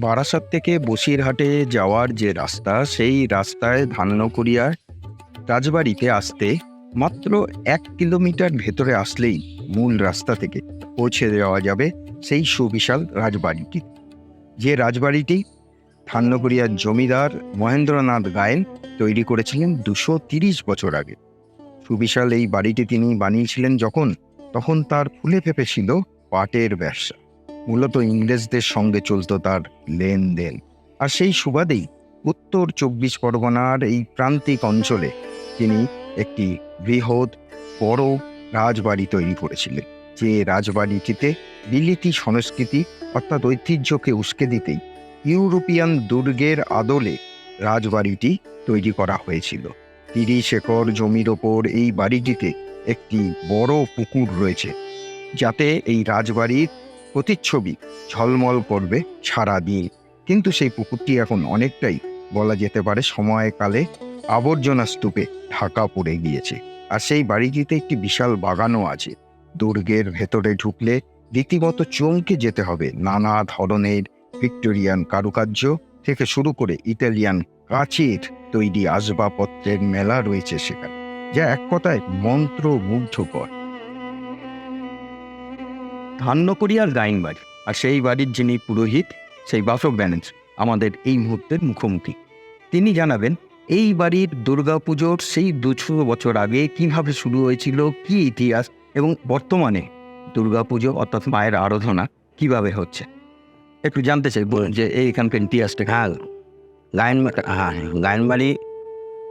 বারাসাত থেকে বসিরহাটে যাওয়ার যে রাস্তা, সেই রাস্তায় ধান্যকুড়িয়ার রাজবাড়িতে আসতে মাত্র এক কিলোমিটার ভেতরে আসলেই মূল রাস্তা থেকে পৌঁছে দেওয়া যাবে সেই সুবিশাল রাজবাড়িটি। যে রাজবাড়িটি ধান্যকুড়িয়ার জমিদার মহেন্দ্রনাথ গায়েন তৈরি করেছিলেন দুশো তিরিশ বছর আগে। সুবিশাল এই বাড়িটি তিনি বানিয়েছিলেন যখন, তখন তার ফুলে ফেপে ছিল পাটের ব্যবসা। মূলত ইংরেজদের সঙ্গে চলতো তার লেনদেন। আর সেই সুবাদেই উত্তর চব্বিশ পরগনার এই প্রান্তিক অঞ্চলে তিনি একটি বৃহৎ বড় রাজবাড়ি তৈরি করেছিলেন। যে রাজবাড়িটিতে বিলিতি সংস্কৃতি অর্থাৎ ঐতিহ্যকে উস্কে দিতেই ইউরোপিয়ান দুর্গের আদলে রাজবাড়িটি তৈরি করা হয়েছিল। তিরিশ একর জমির ওপর এই বাড়িটিতে একটি বড় পুকুর রয়েছে। যাতে এই রাজবাড়ির প্রতিচ্ছবি। ঝলমল করবে সারা দিন। কিন্তু সেই পুকুরটি এখন অনেকটাই, বলা যেতে পারে, সময়কালে আবর্জনা স্তূপে ঢাকা পড়ে গিয়েছে। আর সেই বাড়িটিতে একটি বিশাল বাগানও আছে। দুর্গের ভেতরে ঢুকলে রীতিমতো চমকে যেতে হবে। নানা ধরনের ভিক্টোরিয়ান কারুকার্য থেকে শুরু করে ইতালিয়ান কাচের তৈরি আসবাবপত্রের মেলা রয়েছে সেখানে, যা এক কথায় মন্ত্র মুগ্ধকর ধান্যকড়িয়ার গাইন বাড়ি আর সেই বাড়ির যিনি পুরোহিত, সেই বাসক ব্যানার্জি, আমাদের এই মুহূর্তের মুখোমুখি। তিনি জানাবেন, এই বাড়ির দুর্গাপুজোর সেই দুশো বছর আগে কীভাবে শুরু হয়েছিল, কি ইতিহাস এবং বর্তমানে দুর্গাপুজো অর্থাৎ মায়ের আরাধনা কীভাবে হচ্ছে? একটু জানতে চাই যে এই এখানকার ইতিহাসটা? হ্যাঁ। গায়ন হ্যাঁ গায়নবাড়ি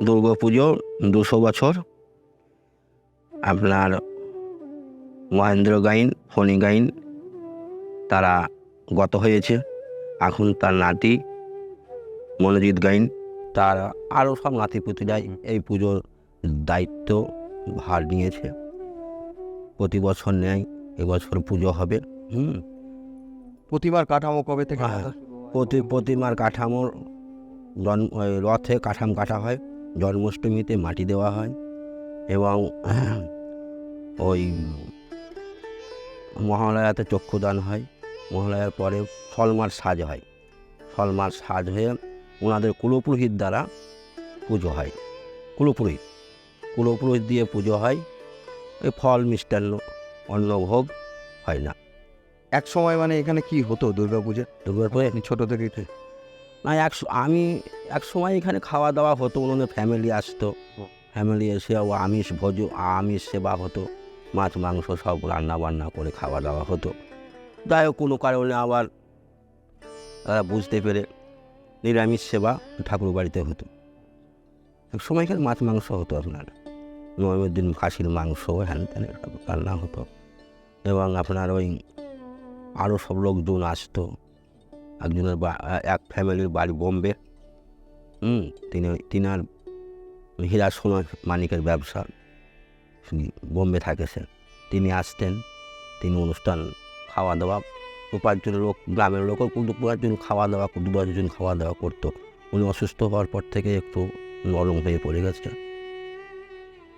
দুর্গা পুজো দুশো বছর। আপনার মহেন্দ্র গাইন ফণি গাইন তারা গত হয়েছে। এখন তার নাতি মনোজিৎ গাইন তার আরও সব নাতিপুতিরাই এই পুজোর দায়িত্ব ভার নিয়েছে। প্রতি বছর নেয় এবছর পুজো হবে। হুম। প্রতিমার কাঠামো কবে থেকে। প্রতি প্রতিমার কাঠামোর জন্ম রথে কাঠাম কাটা হয় জন্মাষ্টমীতে মাটি দেওয়া হয় এবং ওই মহালয়াতে চক্ষুদান হয় মহালয়ার পরে সলমার সাজ হয়। সলমার সাজ হয়ে ওনাদের কুলপুরোহিত দ্বারা পুজো হয়। কুলপুরোহিত কুলপুরোহিত দিয়ে পুজো হয় ওই ফল মিষ্টান্ন অন্নভোগ হয় না। এক সময় মানে এখানে কি হতো দুর্গাপুজো দুর্গার পরে আপনি ছোটো থেকে না এক আমি এক সময় এখানে খাওয়া দাওয়া হতো ওনাদের ফ্যামিলি আসতো। ফ্যামিলি এসে ও আমিষ ভোজ আমিষ সেবা হতো। মাছ, মাংস সব রান্না বান্না করে খাওয়া দাওয়া হতো। যাই হোক, কোনো কারণে আবার তারা বুঝতে পেরে নিরামিষ সেবা ঠাকুর বাড়িতে হতো। এক সময়কার মাছ, মাংস হতো আপনার। নবমের দিন খাসির মাংস, হ্যান ত্যান রান্না হতো। এবং আপনার ওই আরও সব লোকজন আসতো। একজনের এক ফ্যামিলির বাড়ি বোম্বে। হুম, তিনি, তিনার হীরা সোনা মানিকের ব্যবসা। বোম্বে থাকে সে তিনি আসতেন তিনি অনুষ্ঠান খাওয়া দাওয়া উপার্জনের লোক গ্রামের লোকও কিন্তু উপার্জন খাওয়া দাওয়া দু জন খাওয়া দাওয়া করতো। উনি অসুস্থ হওয়ার পর থেকে একটু নরম হয়ে পড়ে গেছে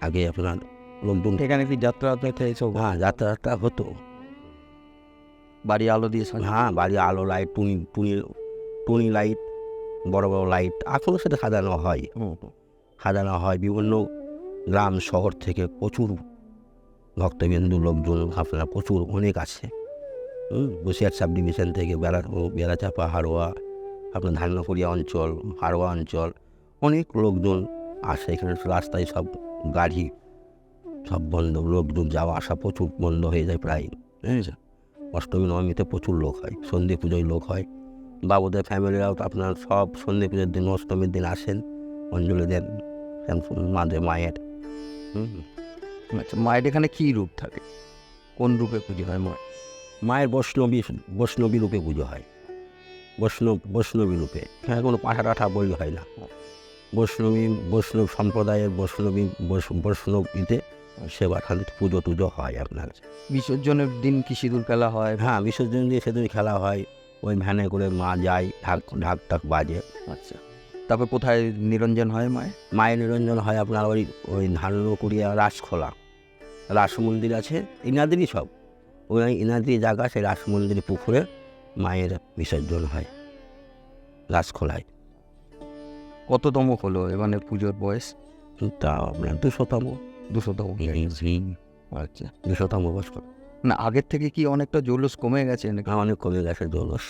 আগে আপনার লোকজন এখানে কি যাত্রা এইসব হ্যাঁ যাত্রাটা হতো। বাড়ি আলো দিয়ে হ্যাঁ বাড়ি আলো লাইট টুনি টুনি টুনি লাইট বড় বড় লাইট এখনও সেটা সাজানো হয়। সাজানো হয়। বিভিন্ন গ্রাম শহর থেকে প্রচুর ভক্তবিন্দু লোকজন, আপনার প্রচুর অনেক আছে। বসিরহাট সাব ডিভিশন থেকে বেড়া বেড়াচাপা হাড়োয়া, আপনার ধান্যকুড়িয়া অঞ্চল, হাড়োয়া অঞ্চল, অনেক লোকজন আসে। এখানে রাস্তায় সব গাড়ি, সব বন্ধ, লোকজন যাওয়া আসা প্রচুর বন্ধ হয়ে যায় প্রায়। বুঝেছেন অষ্টমী, নবমীতে প্রচুর লোক হয়, সন্ধে পুজোয় লোক হয়। বাবুদের ফ্যামিলিরাও তো আপনার সব সন্ধে পুজোর দিন, অষ্টমীর দিন আসেন। অঞ্জলি দেন মাদের, মায়ের। আচ্ছা মায়ের এখানে কি রূপ থাকে? কোন রূপে পুজো হয় মা? মায়ের বৈষ্ণবী বৈষ্ণবী রূপে পুজো হয়। বৈষ্ণব বৈষ্ণবী রূপে। এখানে কোনো পাঠা টাঠা বই হয় না। বৈষ্ণবী বৈষ্ণব সম্প্রদায়ের বৈষ্ণবী বৈষ- বৈষ্ণবীতে সেবা খালি পুজো টুজো হয় আপনার। বিসর্জনের দিন কি সিঁদুর খেলা হয়? হ্যাঁ বিসর্জন দিয়ে সেদিন খেলা হয়। ওই ভ্যানে করে মা যায় ঢাক ঢাক টাক বাজে। আচ্ছা। তারপর কোথায় নিরঞ্জন হয় মায়ের? মায়ের নিরঞ্জন হয় আপনার ওই ওই ধানুকুড়িয়া রাসখোলা। রাস মন্দির আছে ইনাদেরই সব। ওই ইনাদি জায়গা সেই রাস মন্দির পুকুরে মায়ের বিসর্জন হয় রাসখোলায়। কততম হলো এবারে পুজোর বয়স? তা আপনার দুশোতম। দুশোতম আচ্ছা। দুশোতম বছর না আগের থেকে কি অনেকটা জৌলুস কমে গেছে নাকি? অনেক কমে গেছে জলস।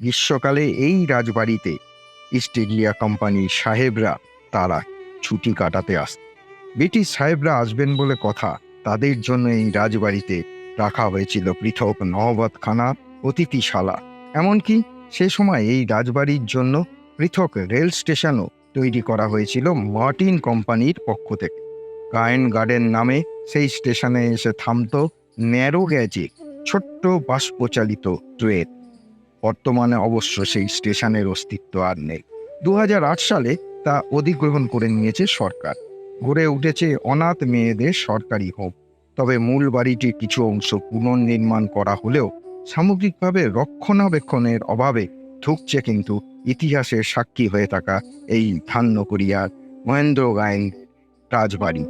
গ্রীষ্মকালে এই রাজবাড়িতে ইস্ট ইন্ডিয়া কোম্পানির সাহেবরা তারা ছুটি কাটাতে আসত ব্রিটিশ সাহেবরা আসবেন বলে কথা তাদের জন্য এই রাজবাড়িতে রাখা হয়েছিল পৃথক নহবতখানা অতিথিশালা। এমনকি সে সময় এই রাজবাড়ির জন্য পৃথক রেল স্টেশনও তৈরি করা হয়েছিল মার্টিন কোম্পানির পক্ষ থেকে। গায়েন গার্ডেন নামে সেই স্টেশনে এসে থামতো ন্যারো গ্যাজে ছোট্ট বাষ্পচালিত ট্রেন। বর্তমানে অবশ্য সেই স্টেশনের অস্তিত্ব আর নেই। দু হাজার আট সালে তা অধিগ্রহণ করে নিয়েছে সরকার। গড়ে উঠেছে অনাথ মেয়েদের সরকারি হোম। তবে মূল বাড়িটির কিছু অংশ পুনর্নির্মাণ করা হলেও সামগ্রিকভাবে রক্ষণাবেক্ষণের অভাবে ঢুকছে কিন্তু ইতিহাসের সাক্ষী হয়ে থাকা এই ধান্যকরিয়ার মহেন্দ্র গায়েন রাজবাড়ি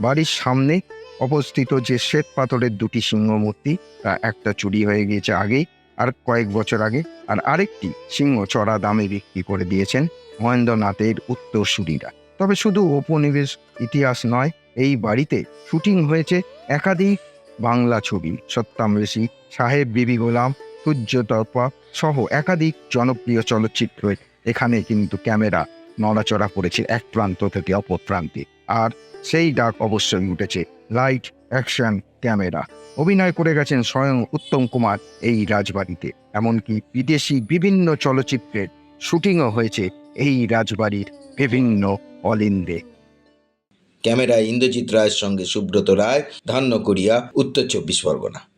বাড়ির সামনে অবস্থিত যে শ্বেত পাথরের দুটি সিংহ মূর্তি তা একটা চুরি হয়ে গিয়েছে আগেই আর কয়েক বছর আগে। আর আরেকটি সিংহ চড়া দামে বিক্রি করে দিয়েছেন মহেন্দ্রনাথের উত্তরসূরিরা। তবে শুধু উপনিবেশ ইতিহাস নয়, এই বাড়িতে শুটিং হয়েছে একাধিক বাংলা ছবি সত্যামবেশী সাহেব বিবি গোলাম সূর্যতর্পা সহ একাধিক জনপ্রিয় চলচ্চিত্র। এখানে কিন্তু ক্যামেরা নড়াচড়া করেছে এক প্রান্ত থেকে অপর প্রান্তে। আর সেই ডাক অবশ্যই উঠেছে লাইট অ্যাকশন ক্যামেরা অভিনয় করে গেছেন স্বয়ং উত্তম কুমার এই রাজবাড়িতে। এমনকি বিদেশি বিভিন্ন চলচ্চিত্রের শুটিংও হয়েছে এই রাজবাড়ির বিভিন্ন অলিন্দে। ক্যামেরায় ইন্দ্রজিৎ রায়ের সঙ্গে সুব্রত রায় ধান্যকরিয়া উত্তর চব্বিশ পরগনা।